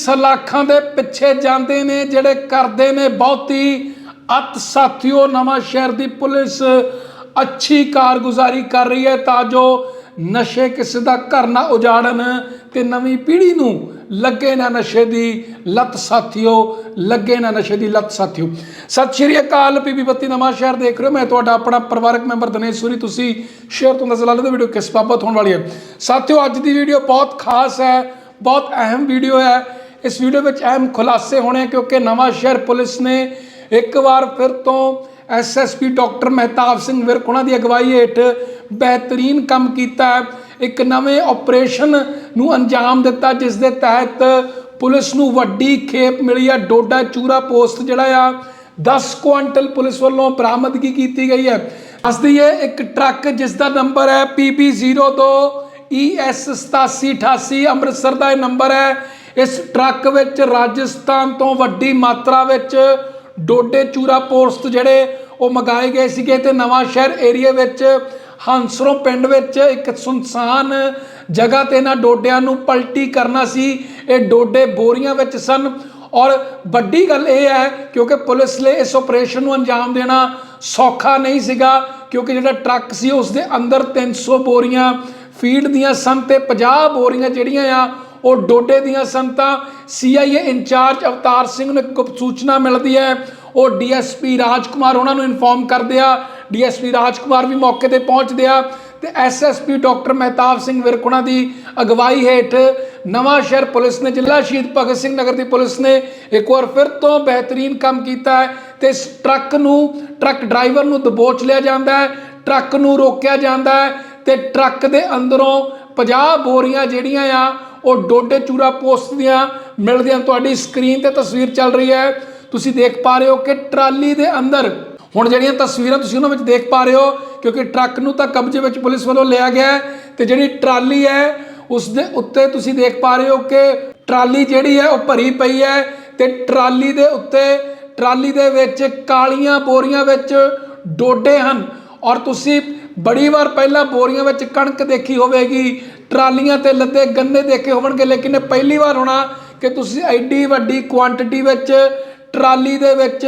ਸਲਾਖਾਂ ਦੇ ਪਿੱਛੇ ਜਾਂਦੇ ਨੇ, ਜਿਹੜੇ ਕਰਦੇ ਨੇ ਬਹੁਤੀ। ਅਤ ਸਾਥੀਓ, ਨਵਾਂ ਸ਼ਹਿਰ ਦੀ ਪੁਲਿਸ ਅੱਛੀ ਕਾਰਗੁਜ਼ਾਰੀ ਕਰ ਰਹੀ ਹੈ ਤਾਂ ਜੋ ਨਸ਼ੇ ਕਿਸੇ ਦਾ ਘਰ ਨਾ ਉਜਾੜਨ ਤੇ ਨਵੀਂ ਪੀੜ੍ਹੀ ਨੂੰ ਲੱਗੇ ਨਾ ਨਸ਼ੇ ਦੀ ਲਤ ਸਾਥੀਓ, ਲੱਗੇ ਨਾ ਨਸ਼ੇ ਦੀ ਲਤ ਸਾਥੀਓ। ਸਤਿ ਸ਼੍ਰੀ ਅਕਾਲ ਪੀਪੀ ਬੱਤੀ, ਨਵਾਂ ਸ਼ਹਿਰ ਦੇਖ ਰਹੇ ਹੋ। ਮੈਂ ਤੁਹਾਡਾ ਆਪਣਾ ਪਰਿਵਾਰਕ ਮੈਂਬਰ ਦਿਨੇਸ਼ ਸੂਰੀ। ਤੁਸੀਂ ਸ਼ੇਅਰ ਤੋਂ ਨਜ਼ਰ ਲਾ ਲਓ ਵੀਡੀਓ ਕਿਸ ਬਾਬਤ ਹੋਣ ਵਾਲੀ ਹੈ। ਸਾਥੀਓ, ਅੱਜ ਦੀ ਵੀਡੀਓ ਬਹੁਤ ਖਾਸ ਹੈ, ਬਹੁਤ ਅਹਿਮ ਵੀਡੀਓ ਹੈ। ਇਸ ਵੀਡੀਓ ਵਿੱਚ ਅਹਿਮ ਖੁਲਾਸੇ ਹੋਣੇ ਕਿਉਂਕਿ ਨਵਾਂ ਸ਼ਹਿਰ ਪੁਲਿਸ ਨੇ ਇੱਕ ਵਾਰ ਫਿਰ ਤੋਂ ਐਸਐਸਪੀ ਡਾਕਟਰ ਮਹਿਤਾਬ ਸਿੰਘ ਵਿਰਕ ਉਹਨਾਂ ਦੀ ਅਗਵਾਈ ਹੇਠ ਬਿਹਤਰੀਨ ਕੰਮ ਕੀਤਾ ਇੱਕ ਨਵੇਂ ਆਪਰੇਸ਼ਨ ਨੂੰ ਅੰਜਾਮ ਦਿੱਤਾ, ਜਿਸ ਦੇ ਤਹਿਤ ਪੁਲਿਸ ਨੂੰ ਵੱਡੀ ਖੇਪ ਮਿਲੀ ਹੈ। ਡੋਡਾ ਚੂਰਾ ਪੋਸਟ ਜਿਹੜਾ ਆ 10 ਕੁਆਂਟਲ ਪੁਲਿਸ ਵੱਲੋਂ ਬਰਾਮਦਗੀ ਕੀਤੀ ਗਈ ਹੈ। ਅਸਦੀ ਇਹ ਇੱਕ ਟਰੱਕ ਜਿਸ ਦਾ ਨੰਬਰ ਹੈ PB02 ES 8788 ਅੰਮ੍ਰਿਤਸਰ ਦਾ ਇਹ ਨੰਬਰ ਹੈ। ਇਸ ਟਰੱਕ ਵਿੱਚ ਰਾਜਸਥਾਨ ਤੋਂ ਵੱਡੀ ਮਾਤਰਾ ਵਿੱਚ ਡੋਡੇ ਚੂਰਾ ਪੋਸਟ ਜਿਹੜੇ ਉਹ ਮਗਾਏ ਗਏ ਸੀਗੇ ਤੇ ਨਵਾਂ ਸ਼ਹਿਰ ਏਰੀਆ ਵਿੱਚ ਹੰਸਰੋਂ ਪਿੰਡ ਵਿੱਚ ਇੱਕ ਸੁਨਸਾਨ ਜਗ੍ਹਾ ਤੇ ਇਹਨਾਂ ਡੋਡਿਆਂ ਨੂੰ ਪਲਟੀ ਕਰਨਾ ਸੀ। ਇਹ ਡੋਡੇ ਬੋਰੀਆਂ ਵਿੱਚ ਸਨ ਔਰ ਵੱਡੀ ਗੱਲ ਇਹ ਹੈ ਕਿਉਂਕਿ ਪੁਲਿਸ ਲਈ ਇਸ ਆਪਰੇਸ਼ਨ ਨੂੰ ਅੰਜਾਮ ਦੇਣਾ ਸੌਖਾ ਨਹੀਂ ਸੀਗਾ ਕਿਉਂਕਿ ਜਿਹੜਾ ਟਰੱਕ ਸੀ ਉਸ ਦੇ ਅੰਦਰ 300 ਬੋਰੀਆਂ ਫੀਡ ਦੀਆਂ ਸਨ ਤੇ 50 ਬੋਰੀਆਂ ਜਿਹੜੀਆਂ ਆ ਉਹ ਡੋਡੇ ਦੀਆਂ ਸਨ ਤਾਂ ਸੀਆਈਏ ਇੰਚਾਰਜ ਅਵਤਾਰ ਸਿੰਘ ਨੂੰ ਇੱਕ ਸੂਚਨਾ ਮਿਲਦੀ ਹੈ। ਉਹ ਡੀਐਸਪੀ ਰਾਜਕੁਮਾਰ ਉਹਨਾਂ ਨੂੰ ਇਨਫੋਰਮ ਕਰਦੇ ਆ। ਡੀਐਸਪੀ ਰਾਜਕੁਮਾਰ ਵੀ ਮੌਕੇ ਤੇ ਪਹੁੰਚਦੇ ਆ ਤੇ ਐਸਐਸਪੀ ਡਾਕਟਰ ਮਹਿਤਾਬ ਸਿੰਘ ਵਿਰਕੁਣਾ ਦੀ ਅਗਵਾਈ ਹੇਠ ਨਵਾਂ ਸ਼ਹਿਰ ਪੁਲਿਸ ਨੇ, ਜ਼ਿਲ੍ਹਾ ਸ਼ਹੀਦ ਭਗਤ ਸਿੰਘ ਨਗਰ ਦੀ ਪੁਲਿਸ ਨੇ ਇੱਕ ਵਾਰ ਫਿਰ ਤੋਂ ਬਿਹਤਰੀਨ ਕੰਮ ਕੀਤਾ ਹੈ ਤੇ ਇਸ ਟਰੱਕ ਨੂੰ, ਟਰੱਕ ਡਰਾਈਵਰ ਨੂੰ ਦਬੋਚ ਲਿਆ ਜਾਂਦਾ ਹੈ, ਟਰੱਕ ਨੂੰ ਰੋਕਿਆ ਜਾਂਦਾ ਹੈ ਤੇ ਟਰੱਕ ਦੇ ਅੰਦਰੋਂ 50 ਬੋਰੀਆਂ ਜਿਹੜੀਆਂ ਆ ਉਹ ਡੋਡੇ ਚੂਰਾ ਪੋਸਟ ਦੀਆਂ ਮਿਲਦੀਆਂ ਤੁਹਾਡੀ ਸਕਰੀਨ ਤੇ ਤਸਵੀਰ ਚੱਲ ਰਹੀ ਹੈ। ਤੁਸੀਂ ਦੇਖ ਪਾ ਰਹੇ ਹੋ ਕਿ ਟਰਾਲੀ ਦੇ ਅੰਦਰ, ਹੁਣ ਜਿਹੜੀਆਂ ਤਸਵੀਰਾਂ ਤੁਸੀਂ ਉਹਨਾਂ ਵਿੱਚ ਦੇਖ ਪਾ ਰਹੇ ਹੋ, ਕਿਉਂਕਿ ਟਰੱਕ ਨੂੰ ਤਾਂ ਕਬਜ਼ੇ ਵਿੱਚ ਪੁਲਿਸ ਵੱਲੋਂ ਲਿਆ ਗਿਆ ਹੈ ਤੇ ਜਿਹੜੀ ਟਰਾਲੀ ਹੈ, ਉਸ ਦੇ ਉੱਤੇ ਤੁਸੀਂ ਦੇਖ ਪਾ ਰਹੇ ਹੋ ਕਿ ਟਰਾਲੀ ਜਿਹੜੀ ਹੈ, ਉਹ ਭਰੀ ਪਈ ਹੈ ਤੇ ਟਰਾਲੀ ਦੇ ਉੱਤੇ, ਟਰਾਲੀ ਦੇ ਵਿੱਚ ਕਾਲੀਆਂ ਬੋਰੀਆਂ ਵਿੱਚ ਡੋਡੇ ਹਨ। ਔਰ ਤੁਸੀਂ ਬੜੀ ਵਾਰ ਪਹਿਲਾਂ ਬੋਰੀਆਂ ਵਿੱਚ ਕਣਕ ਦੇਖੀ ਹੋਵੇਗੀ ਟਰਾਲੀਆਂ ਤੇ ਲੱਦੇ ਗੰਨੇ ਦੇਖੇ ਹੋਣਗੇ ਲੇਕਿਨ ਇਹ ਪਹਿਲੀ ਵਾਰ ਹੋਣਾ ਕਿ ਤੁਸੀਂ ਐਡੀ ਵੱਡੀ ਕੁਆਂਟੀਟੀ ਵਿੱਚ, ਟਰਾਲੀ ਦੇ ਵਿੱਚ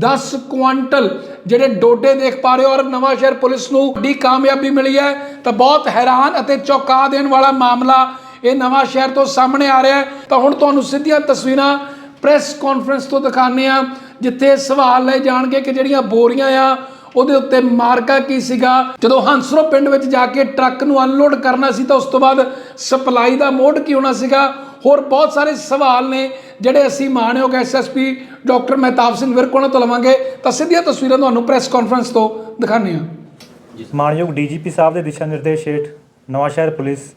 10 ਕੁਆਂਟਲ ਜਿਹੜੇ ਡੋਡੇ ਦੇਖ ਪਾ ਰਹੇ ਹੋ ਔਰ ਨਵਾਂ ਸ਼ਹਿਰ ਪੁਲਿਸ ਨੂੰ ਵੱਡੀ ਕਾਮਯਾਬੀ ਮਿਲੀ ਹੈ, ਤਾਂ ਬਹੁਤ ਹੈਰਾਨ ਅਤੇ ਚੌਕਾ ਦੇਣ ਵਾਲਾ ਮਾਮਲਾ ਇਹ ਨਵਾਂ ਸ਼ਹਿਰ ਤੋਂ ਸਾਹਮਣੇ ਆ ਰਿਹਾ ਹੈ। ਤਾਂ ਹੁਣ ਤੁਹਾਨੂੰ ਸਿੱਧੀਆਂ ਤਸਵੀਰਾਂ ਪ੍ਰੈਸ ਕਾਨਫਰੰਸ ਤੋਂ ਦਿਖਾਉਂਦੇ ਆ ਜਿੱਥੇ ਸਵਾਲ ਲਏ ਜਾਣਗੇ ਕਿ ਜਿਹੜੀਆਂ ਬੋਰੀਆਂ ਆ ਉਹਦੇ ਉੱਤੇ ਮਾਰਕਾ ਕੀ ਸੀਗਾ? ਜਦੋਂ ਹੰਸਰੋ ਪਿੰਡ ਵਿੱਚ ਜਾ ਕੇ ਟਰੱਕ ਨੂੰ ਅਨਲੋਡ ਕਰਨਾ ਸੀ ਤਾਂ ਉਸ ਤੋਂ ਬਾਅਦ ਸਪਲਾਈ ਦਾ ਮੋਡ ਕੀ ਹੋਣਾ ਸੀਗਾ? ਹੋਰ ਬਹੁਤ ਸਾਰੇ ਸਵਾਲ ਨੇ ਜਿਹੜੇ ਅਸੀਂ ਮਾਣਯੋਗ ਐਸਐਸਪੀ ਡਾਕਟਰ ਮਹਿਤਾਬ ਸਿੰਘ ਵਿਰਕ ਤੋਂ ਲਵਾਂਗੇ। ਤਾਂ ਸਿੱਧੀਆਂ ਤਸਵੀਰਾਂ ਤੁਹਾਨੂੰ ਪ੍ਰੈਸ ਕਾਨਫਰੰਸ ਤੋਂ ਦਿਖਾਉਂਦੇ ਆ ਮਾਨਯੋਗ ਡੀਜੀਪੀ ਸਾਹਿਬ ਦੇ ਦਿਸ਼ਾ ਨਿਰਦੇਸ਼ ਹੇਠ ਨਵਾਂਸ਼ਹਿਰ ਪੁਲਿਸ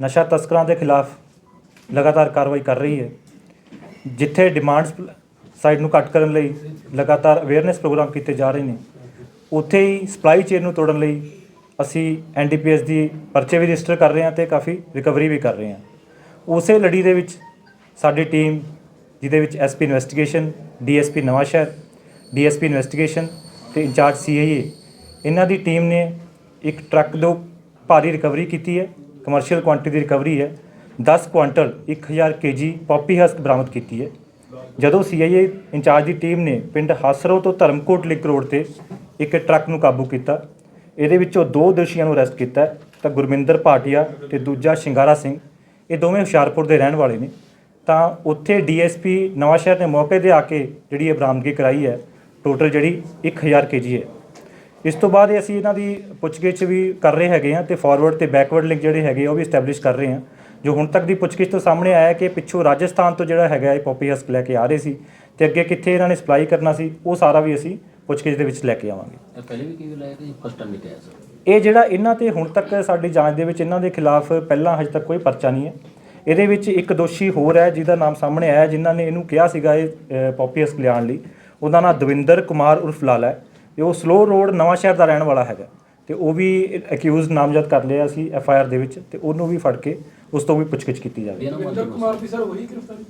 ਨਸ਼ਾ ਤਸਕਰਾਂ ਦੇ ਖਿਲਾਫ ਲਗਾਤਾਰ ਕਾਰਵਾਈ ਕਰ ਰਹੀ ਹੈ। ਜਿੱਥੇ ਡਿਮਾਂਡਸ ਸਾਈਡ ਨੂੰ ਘੱਟ ਕਰਨ ਲਈ ਲਗਾਤਾਰ ਅਵੇਅਰਨੈਸ ਪ੍ਰੋਗਰਾਮ ਕੀਤੇ ਜਾ ਰਹੇ ਨੇ। ਉੱਥੇ ਹੀ ਸਪਲਾਈ ਚੇਨ ਨੂੰ ਤੋੜਨ ਲਈ ਅਸੀਂ ਐਨਡੀਪੀਐਸ ਦੀ ਪਰਚੇ ਵੀ ਰਜਿਸਟਰ ਕਰ ਰਹੇ ਹਾਂ ਤੇ ਕਾਫੀ ਰਿਕਵਰੀ ਵੀ ਕਰ ਰਹੇ ਹਾਂ। ਉਸੇ ਲੜੀ ਦੇ ਵਿੱਚ ਸਾਡੀ ਟੀਮ ਜਿਹਦੇ ਵਿੱਚ SP investigation DSP Nawanshahr DSP investigation ਤੇ ਇੰਚਾਰਜ ਸੀਆਈਏ ਇਹਨਾਂ ਦੀ ਟੀਮ ਨੇ ਇੱਕ ਟਰੱਕ ਤੋਂ ਭਾਰੀ ਰਿਕਵਰੀ ਕੀਤੀ ਹੈ ਕਮਰਸ਼ੀਅਲ ਕੁਆਂਟੀਟੀ ਦੀ ਰਿਕਵਰੀ ਹੈ। 10 ਕੁਆਂਟਲ 1000 ਕੇਜੀ ਪੌਪੀ ਹਸਕ ਬਰਾਮਦ ਕੀਤੀ ਹੈ। ਜਦੋਂ ਸੀਆਈਏ ਇੰਚਾਰਜ ਦੀ ਟੀਮ ਨੇ ਪਿੰਡ ਹਾਸਰੋ ਤੋਂ ਧਰਮਕੋਟ ਲਿੰਕ ਰੋਡ ਤੇ ਇੱਕ ਟਰੱਕ ਨੂੰ ਕਾਬੂ ਕੀਤਾ। ਇਹਦੇ ਵਿੱਚੋਂ ਦੋ ਦੋਸ਼ੀਆਂ ਨੂੰ ਅਰੈਸਟ ਕੀਤਾ। ਹੈ, ਤਾਂ ਗੁਰਮਿੰਦਰ ਭਾਟੀਆ ਤੇ ਦੂਜਾ ਸ਼ਿੰਗਾਰਾ ਸਿੰਘ ਇਹ ਦੋਵੇਂ ਹੁਸ਼ਿਆਰਪੁਰ ਦੇ ਰਹਿਣ ਵਾਲੇ ਨੇ। ਤਾਂ ਉੱਥੇ ਡੀਐਸਪੀ ਨਵਾਂਸ਼ਹਿਰ ਨੇ ਮੌਕੇ ਤੇ ਆ ਕੇ ਜਿਹੜੀ ਇਹ ਬਰਾਮਦਗੀ ਕਰਾਈ ਹੈ ਟੋਟਲ ਜਿਹੜੀ 1000 ਕੇਜੀ ਹੈ। ਇਸ ਤੋਂ ਬਾਅਦ ਇਹ ਅਸੀਂ ਇਹਨਾਂ ਦੀ ਪੁੱਛਗਿੱਛ ਵੀ ਕਰ ਰਹੇ ਹੈਗੇ ਆ ਤੇ ਫਾਰਵਰਡ ਤੇ ਬੈਕਵਰਡ ਲਿੰਕ ਜਿਹੜੇ ਹੈਗੇ ਆ ਉਹ ਵੀ ਸਟੈਬਲਿਸ਼ ਕਰ ਰਹੇ ਆ ਜੋ ਹੁਣ ਤੱਕ ਦੀ ਪੁੱਛਗਿੱਛ ਤੋਂ ਸਾਹਮਣੇ ਆਇਆ ਕਿ ਪਿੱਛੋਂ ਰਾਜਸਥਾਨ ਤੋਂ ਜਿਹੜਾ ਹੈਗਾ ਇਹ ਪੋਪੀ ਹਸਕ ਲੈ ਕੇ ਆ ਰਹੇ ਸੀ ਤੇ ਅੱਗੇ ਕਿੱਥੇ ਇਹਨਾਂ ਨੇ ਸਪਲਾਈ ਕਰਨਾ ਸੀ ਉਹ ਸਾਰਾ ਵੀ ਅਸੀਂ ਪੁੱਛਗਿੱਛ ਦੇ ਵਿੱਚ ਲੈ ਕੇ ਆਵਾਂਗੇ। ਇਹ ਪਹਿਲੇ ਵੀ ਕਿਵੇਂ ਲਾਇਆ ਕਿ ਫਸਟ ਟਾਈਮ ਹੀ ਕਿਹਾ ਸਰ ਇਹ ਜਿਹੜਾ ਇਹਨਾਂ ਤੇ ਹੁਣ ਤੱਕ ਸਾਡੀ ਜਾਂਚ ਦੇ ਵਿੱਚ ਇਹਨਾਂ ਦੇ ਖਿਲਾਫ ਪਹਿਲਾਂ ਹਜੇ ਤੱਕ ਕੋਈ ਪਰਚਾ ਨਹੀਂ ਹੈ। ਇਹਦੇ ਵਿੱਚ ਇੱਕ ਦੋਸ਼ੀ ਹੋਰ ਹੈ ਜਿਹਦਾ ਨਾਮ ਸਾਹਮਣੇ ਆਇਆ ਜਿਨ੍ਹਾਂ ਨੇ ਇਹਨੂੰ ਕਿਹਾ ਸੀਗਾ ਇਹ ਅ, ਪੌਪੀ ਹਸਕ ਲਿਆਉਣ ਲਈ। ਉਹਦਾ ਨਾਮ ਦਵਿੰਦਰ ਕੁਮਾਰ ਉਰਫ ਲਾਲਾ ਹੈ। ਤੇ ਉਹ ਸਲੋ ਰੋਡ ਨਵਾਂ ਸ਼ਹਿਰ ਦਾ ਰਹਿਣ ਵਾਲਾ ਹੈਗਾ। ਤੇ ਉਹ ਵੀ ਅਕਿਊਜ਼ ਨਾਮਜ਼ਦ ਕਰ ਲਿਆ ਸੀ ਐਫ ਆਈ ਆਰ ਦੇ ਵਿੱਚ ਤੇ ਉਹਨੂੰ ਵੀ ਫੜ ਕੇ ਉਸ ਤੋਂ ਵੀ ਪੁੱਛਗਿੱਛ ਕੀਤੀ ਜਾਵੇ। ਨੂੰ ਕੁਮਾਰ ਦੀ ਸਰ ਹੋਈ ਗ੍ਰਿਫਤਾਰੀ।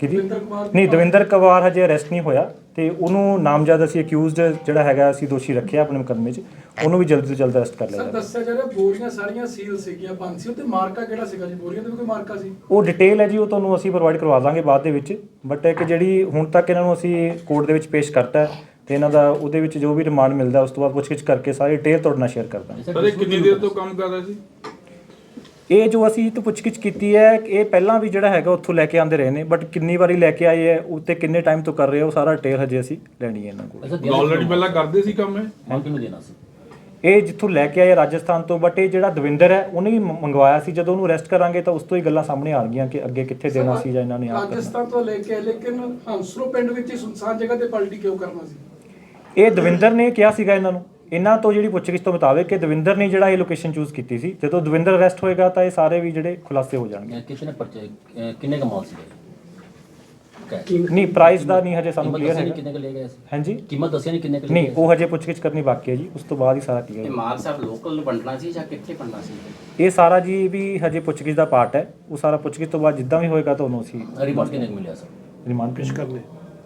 ਕਿਹਦੀ ਦਵਿੰਦਰ ਕੁਮਾਰ ਦੀ ਨਹੀਂ ਦਵਿੰਦਰ ਕੁਮਾਰ ਹਜੇ ਅਰੈਸਟ ਨਹੀਂ ਹੋਇਆ ਤੇ ਉਹਨੂੰ ਨਾਮਜ਼ਦ ਅਸੀਂ ਅਕਿਊਜ਼ਡ ਜਿਹੜਾ ਹੈਗਾ ਅਸੀਂ ਦੋਸ਼ੀ ਰੱਖਿਆ ਆਪਣੇ ਮੁਕੱਦਮੇ 'ਚ। ਉਹਨੂੰ ਵੀ ਜਲਦੀ ਤੋਂ ਜਲਦ ਅਰੈਸਟ ਕਰ ਲਿਆ ਸਰ ਦੱਸਿਆ ਜਾ ਰਿਹਾ ਬੋਰੀਆਂ ਸਾਰੀਆਂ ਸੀਲ ਸੀਗੀਆਂ ਬੰਦ ਸੀ। ਉੱਤੇ ਮਾਰਕਾ ਕਿਹੜਾ ਸੀਗਾ ਜੀ? ਬੋਰੀਆਂ ਤੇ ਵੀ ਕੋਈ ਮਾਰਕਾ ਸੀ? ਉਹ ਡਿਟੇਲ ਹੈ ਜੀ ਉਹ ਤੁਹਾਨੂੰ ਅਸੀਂ ਪ੍ਰੋਵਾਈਡ ਕਰਵਾ ਦਾਂਗੇ ਬਾਅਦ ਦੇ ਵਿੱਚ। ਬਟ ਇੱਕ ਜਿਹੜੀ ਹੁਣ ਤੱਕ ਇਹਨਾਂ ਨੂੰ ਅਸੀਂ ਕੋਰਟ ਦੇ ਵਿੱਚ ਪੇਸ਼ ਕਰਤਾ ਹੈ ਤੇ ਇਹਨਾਂ ਦਾ ਉਹਦੇ ਵਿੱਚ ਜੋ ਵੀ ਰਿਮਾਂਡ ਮਿਲਦਾ ਉਸ ਤੋਂ ਬਾਅਦ ਪੁੱਛਗਿੱਛ ਕਰਕੇ ਸਾਰੀ ਡਿਟੇਲ ਤੁਹਾਡੇ ਨਾਲ ਸ਼ੇਅਰ ਕਰ ਦਾਂਗੇ। ਸਰ ਇਹ ਕਿੰਨੀ ਦੇਰ ਤੋਂ ਕੰਮ ਕਰਦਾ ਸੀ? ਇਹ ਜੋ ਅਸੀਂ ਤੋਂ ਪੁੱਛਗਿੱਛ ਕੀਤੀ ਹੈ ਇਹ ਪਹਿਲਾਂ ਵੀ ਜਿਹੜਾ ਹੈਗਾ ਉੱਥੋਂ ਲੈ ਕੇ ਆਂਦੇ ਰਹੇ ਨੇ ਬਟ ਕਿੰਨੀ ਵਾਰੀ ਲੈ ਕੇ ਆਏ ਹੈ ਉੱਤੇ ਕਿੰਨੇ ਟਾਈਮ ਤੋਂ ਕਰ ਰਹੇ ਆ ਉਹ ਸਾਰਾ ਡਿਟੇਲ ਹਜੇ ਅਸੀਂ ਲੈਣੀ ਹੈ ਇਹਨਾਂ ਕੋਲ। ਆਲਰੇਡੀ ਪਹਿਲਾਂ ਕਰਦੇ ਸੀ ਕੰਮ ਇਹ? ਹਾਂ ਕਿਹਨੂੰ ਦੇਣਾ ਸੀ? ਇਹ ਜਿੱਥੋਂ ਲੈ ਕੇ ਆਏ ਰਾਜਸਥਾਨ ਤੋਂ ਬਟ ਇਹ ਜਿਹੜਾ ਦਵਿੰਦਰ ਹੈ ਉਹਨੇ ਵੀ ਮ- ਮੰਗਵਾਇਆ ਸੀ ਜਦੋਂ ਉਹਨੂੰ ਅਰੈਸਟ ਕਰਾਂਗੇ ਤਾਂ ਉਸ ਤੋਂ ਹੀ ਗੱਲਾਂ ਸਾਹਮਣੇ ਆਣਗੀਆਂ ਕਿ ਅੱਗੇ ਕਿੱਥੇ ਦੇਣਾ ਸੀ ਜਾਂ ਇਹਨਾਂ ਨੇ ਆਪ ਕਰਨਾ। ਰਾਜਸਥਾਨ ਤੋਂ ਲੈ ਕੇ ਆਏ, ਲੇਕਿਨ ਹੰਸਰੋ ਪਿੰਡ ਵਿੱਚ ਹੀ ਸੁਨਸਾਨ ਜਗ੍ਹਾ ਤੇ ਪਲਟੀ ਕਿਉਂ ਕਰਨਾ ਸੀ? ਇਹ ਦਵਿੰਦਰ ਨੇ ਕਿਹਾ ਸੀਗਾ ਇਹਨਾਂ ਨੂੰ। ਇਹਨਾਂ ਤੋਂ ਜਿਹੜੀ ਪੁੱਛਗਿੱਛ ਤੋਂ ਮੁਤਾਬਕ ਕਿ ਦਵਿੰਦਰ ਨੇ ਜਿਹੜਾ ਇਹ ਲੋਕੇਸ਼ਨ ਚੂਜ਼ ਕੀਤੀ ਸੀ ਜਦੋਂ ਦਵਿੰਦਰ ਅਰੈਸਟ ਹੋਏਗਾ ਤਾਂ ਇਹ ਸਾਰੇ ਵੀ ਜਿਹੜੇ ਖੁਲਾਸੇ ਹੋ ਜਾਣਗੇ। ਅਹ ਕਿਤਨੇ ਪਰਚੇ ਅਹ ਕਿੰਨੇ ਦਾ ਮਾਲ ਸੀ ਕੈਸ਼ ਨਹੀਂ ਪ੍ਰਾਈਸ ਦਾ ਨਹੀਂ ਹਜੇ ਸਾਨੂੰ ਕਲੀਅਰ ਹੈਗਾ। ਕਿੰਨੇ ਕ ਲੈ ਗਏ ਸੀ? ਹਾਂਜੀ? ਕੀਮਤ ਦੱਸਿਆ ਨਹੀਂ ਕਿੰਨੇ ਕ ਨਹੀਂ ਉਹ ਹਜੇ ਪੁੱਛਗਿੱਛ ਕਰਨੀ ਬਾਕੀ ਹੈ ਜੀ ਉਸ ਤੋਂ ਬਾਅਦ ਹੀ ਸਾਰਾ ਕਲੀਅਰ ਇਹ ਮਾਲ ਸਾਹਿਬ ਲੋਕਲ ਨੂੰ ਵੰਡਣਾ ਸੀ ਜਾਂ ਕਿੱਥੇ ਵੰਡਣਾ ਸੀ? ਇਹ ਸਾਰਾ ਜੀ ਵੀ ਹਜੇ ਪੁੱਛਗਿੱਛ ਦਾ ਪਾਰਟ ਹੈ। ਉਹ ਸਾਰਾ ਪੁੱਛਗਿੱਛ ਤੋਂ ਬਾਅਦ ਜਿੱਦਾਂ ਵੀ ਹੋਏਗਾ ਤੁਹਾਨੂੰ ਅਸੀਂ ਰਿਪੋਰਟ ਕਿੰਨੇ ਕੁ ਮਿਲਿਆ ਸਰ ਰਿਮਾਂਡ ਪੇਸ਼ ਕਰਨੇ।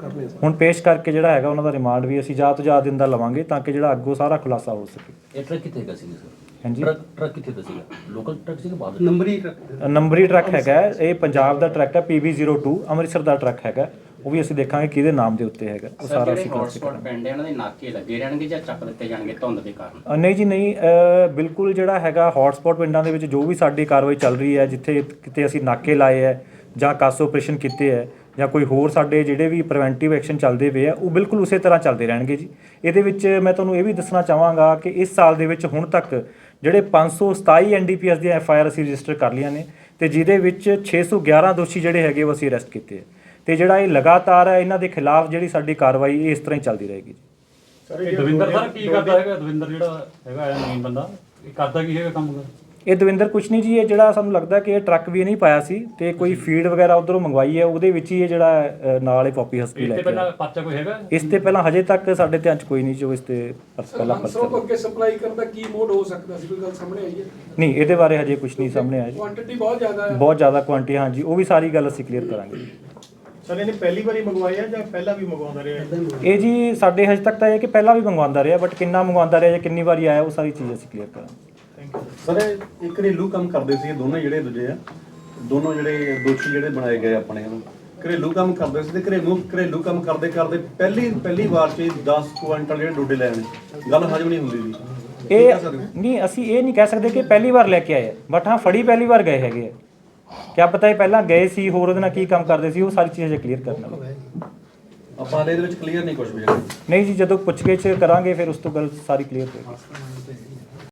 ਕਰਨੇ ਹੁਣ ਪੇਸ਼ ਕਰਕੇ ਜਿਹੜਾ ਹੈਗਾ ਉਹਨਾਂ ਦਾ ਰਿਮਾਂਡ ਵੀ ਅਸੀਂ ਜ਼ਿਆਦਾ ਤੋਂ ਜ਼ਿਆਦਾ ਦਿਨ ਦਾ ਲਵਾਂਗੇ ਤਾਂ ਕਿ ਜਿਹੜਾ ਅੱਗੋਂ ਸਾਰਾ ਖੁਲਾਸਾ ਹੋ ਸਕੇ। ਇਹ ਟਰੱਕ ਕਿੱਥੇ ਹੈਗਾ ਸੀ ਸਰ? ਹਾਂਜੀ। ਟਰੱਕ ਟਰੱਕ ਕਿੱਥੇ ਦਾ ਸੀਗਾ? ਲੋਕਲ ਟਰੱਕ ਸੀਗਾ ਬਾਹਰ ਦਾ? ਨੰਬਰੀ ਟਰੱਕ ਨੰਬਰੀ ਟਰੱਕ ਹੈਗਾ। ਹੈ, ਇਹ ਪੰਜਾਬ ਦਾ ਟਰੱਕ ਹੈ PB02 ਅੰਮ੍ਰਿਤਸਰ ਦਾ ਟਰੱਕ ਹੈਗਾ। ਉਹ ਵੀ ਅਸੀਂ ਦੇਖਾਂਗੇ ਕਿਹਦੇ ਨਾਮ ਦੇ ਉੱਤੇ ਹੈਗਾ। ਉਹ ਸਰ ਅਸੀਂ ਕਲਾਸਿਫਾਈ ਹੌਟਸਪੌਟ ਪਿੰਡ ਹੈ ਉਹਨਾਂ ਦੇ ਨਾਕੇ ਲੱਗੇ ਰਹਿਣਗੇ ਜਾਂ ਚੱਕ ਦਿੱਤੇ ਜਾਣਗੇ ਧੁੰਦ ਦੇ ਕਾਰਨ? ਅ, ਨਹੀਂ ਜੀ ਨਹੀਂ। ਅ, ਬਿਲਕੁਲ ਜਿਹੜਾ ਹੈਗਾ ਹੌਟਸਪੌਟ ਪਿੰਡਾਂ ਦੇ ਵਿੱਚ ਜੋ ਵੀ ਸਾਡੀ ਕਾਰਵਾਈ ਚੱਲ ਰਹੀ ਹੈ ਜਿੱਥੇ ਕਿਤੇ ਅਸੀਂ ਨਾਕੇ ਲਾਏ ਹੈ ਜਾਂ ਕਾਸ ਆਪਰੇਸ਼ਨ ਕੀਤੇ ਹੈ ਜਾਂ ਕੋਈ ਹੋਰ ਸਾਡੇ ਜਿਹੜੇ ਵੀ ਪ੍ਰੀਵੈਂਟਿਵ ਐਕਸ਼ਨ ਚੱਲਦੇ ਪਏ ਆ ਉਹ ਬਿਲਕੁਲ ਉਸੇ ਤਰ੍ਹਾਂ ਚੱਲਦੇ ਰਹਿਣਗੇ ਜੀ। ਇਹਦੇ ਵਿੱਚ ਮੈਂ ਤੁਹਾਨੂੰ ਇਹ ਵੀ ਦੱਸਣਾ ਚਾਹਾਂਗਾ ਕਿ ਇਸ ਸਾਲ ਦੇ ਵਿੱਚ ਹੁਣ ਤੱਕ ਜਿਹੜੇ 527 ਐਨਡੀਪੀਐਸ ਦੀਆਂ ਐਫਆਈਆਰ ਅਸੀਂ ਰਜਿਸਟਰ ਕਰ ਲਈਆਂ ਨੇ ਤੇ ਜਿਹਦੇ ਵਿੱਚ 611 ਦੋਸ਼ੀ ਜਿਹੜੇ ਹੈਗੇ ਉਹ ਅਸੀਂ ਅਰੈਸਟ ਕੀਤੇ ਹੈ ਤੇ ਜਿਹੜਾ ਇਹ ਲਗਾਤਾਰ ਹੈ ਇਹਨਾਂ ਦੇ ਖਿਲਾਫ ਜਿਹੜੀ ਸਾਡੀ ਕਾਰਵਾਈ ਇਹ ਇਸ ਤਰ੍ਹਾਂ ਹੀ ਚੱਲਦੀ ਰਹੇਗੀ ਜੀ। ਦਵਿੰਦਰ ਸਰ ਕੀ ਕਰਦਾ ਹੈਗਾ? ਦਵਿੰਦਰ ਜਿਹੜਾ ਹੈਗਾ ਹੈ ਮੇਨ ਬੰਦਾ ਇਹ ਕਰਦਾ ਕੀ ਹੈਗਾ ਕੰਮ? ਇਹ ਦਵਿੰਦਰ ਕੁਛ ਨਹੀਂ ਜੀ ਇਹ ਜਿਹੜਾ ਸਾਨੂੰ ਲੱਗਦਾ ਕਿ ਇਹ ਟਰੱਕ ਵੀ ਨਹੀਂ ਪਾਇਆ ਸੀ ਤੇ ਕੋਈ ਫੀਡ ਵਗੈਰਾ ਉਧਰੋਂ ਮੰਗਵਾਈ ਹੈ ਉਹਦੇ ਵਿੱਚ ਹੀ ਇਹ ਜਿਹੜਾ ਅ, ਨਾਲ ਇਹ ਪੌਪੀ ਹਸਪੀ ਇਸ ਲੈ ਤੇ ਕੇ ਆਇਆ। ਪਹਿਲਾਂ ਪਰਚਾ ਕੋਈ ਹੈਗਾ? ਇਸ ਤੇ ਪਹਿਲਾਂ ਹਜੇ ਤੱਕ ਸਾਡੇ ਧਿਆਨ 'ਚ ਕੋਈ ਨਹੀਂ ਜੋ ਇਸ ਤੇ ਪਰ- ਪਹਿਲਾਂ ਪਰਚਾ ਅੱਗੇ ਸਪਲਾਈ ਕਰਨ ਦਾ ਕੀ ਮੋਡ ਹੋ ਸਕਦਾ ਸੀ? ਕੋਈ ਗੱਲ ਸਾਹਮਣੇ ਆਈ ਹੈ? ਨਹੀਂ ਇਹਦੇ ਬਾਰੇ ਹਜੇ ਕੁਝ ਨਹੀਂ ਸਾਹਮਣੇ ਆਇਆ ਜੀ। ਕੁਆਂਟੀਟੀ ਬਹੁਤ ਜ਼ਿਆਦਾ ਹੈ। ਬਹੁਤ ਜ਼ਿਆਦਾ ਕੁਆਂਟੀ ਹਾਂਜੀ ਉਹ ਵੀ ਸਾਰੀ ਗੱਲ ਅਸੀਂ ਕਲੀਅਰ ਕਰਾਂਗੇ। ਜੀ। ਸਰ ਇਹਨੇ ਪਹਿਲੀ ਵਾਰੀ ਮੰਗਵਾਇਆ ਜਾਂ ਪਹਿਲਾਂ ਵੀ ਮੰਗਵਾਉਂਦਾ ਰਿਹਾ? ਇਹ ਜੀ ਸਾਡੇ ਹਜੇ ਤੱਕ ਤਾਂ ਇਹ ਕਿ ਪਹਿਲਾਂ ਵੀ ਮੰਗਵਾਉਂਦਾ ਰਿਹਾ ਬਟ ਕਿੰਨਾ ਮੰਗਵਾਉਂਦਾ ਰਿਹਾ ਜਾਂ ਕਿੰਨੀ ਵਾਰੀ ਆਇਆ ਉਹ ਸਾਰੀ ਚੀਜ਼ ਅਸੀਂ ਕਲੀਅਰ ਕਰਾਂਗੇ। ਸਰ ਇਹ ਘਰੇਲੂ ਕੰਮ ਕਰਦੇ ਸੀ ਇਹ ਦੋਨੇ ਜਿਹੜੇ ਦੂਜੇ ਆ। ਦੋਨੋਂ ਜਿਹੜੇ ਦੋਸ਼ੀ ਜਿਹੜੇ ਬਣਾਏ ਗਏ ਆਪਣੇ ਨੂੰ। ਘਰੇਲੂ ਕੰਮ ਕਰਦੇ ਸੀ ਤੇ ਘਰੇਲੂ ਘਰੇਲੂ ਕੰਮ ਕਰਦੇ ਕਰਦੇ ਪਹਿਲੀ ਪਹਿਲੀ ਵਾਰ ਚ ਹੀ 10 ਕੁਇੰਟਲ ਜਿਹੜੇ ਡੋਡੇ ਲੈ ਆਣੇ ਗੱਲ ਹਜਮ ਨਹੀਂ ਹੁੰਦੀ ਸੀ ਇਹ ਨਹੀਂ ਅਸੀਂ ਇਹ ਨਹੀਂ ਕਹਿ ਸਕਦੇ ਕਿ ਪਹਿਲੀ ਵਾਰ ਲੈ ਕੇ ਆਏ ਬਟ ਹਾਂ ਫੜੀ ਪਹਿਲੀ ਵਾਰ ਗਏ ਹੈਗੇ ਕਿਆ ਪਤਾ ਇਹ ਪਹਿਲਾਂ ਗਏ ਸੀ ਹੋਰ ਉਹਦੇ ਨਾਲ ਕੀ ਕੰਮ ਕਰਦੇ ਸੀ ਉਹ ਸਾਰੀ ਚੀਜ਼ਾਂ ਕਲੀਅਰ ਕਰਨਾ ਆਪਾਂ ਹਲੇ ਇਹਦੇ ਵਿੱਚ ਕਲੀਅਰ ਨਹੀਂ ਕੁਝ ਵੀ। ਨਹੀਂ ਜੀ ਜਦੋਂ ਪੁੱਛਗਿੱਛ ਕਰਾਂਗੇ ਫਿਰ ਉਸ ਤੋਂ ਗੱਲ ਸਾਰੀ ਕਲੀਅਰ ਹੋਏਗੀ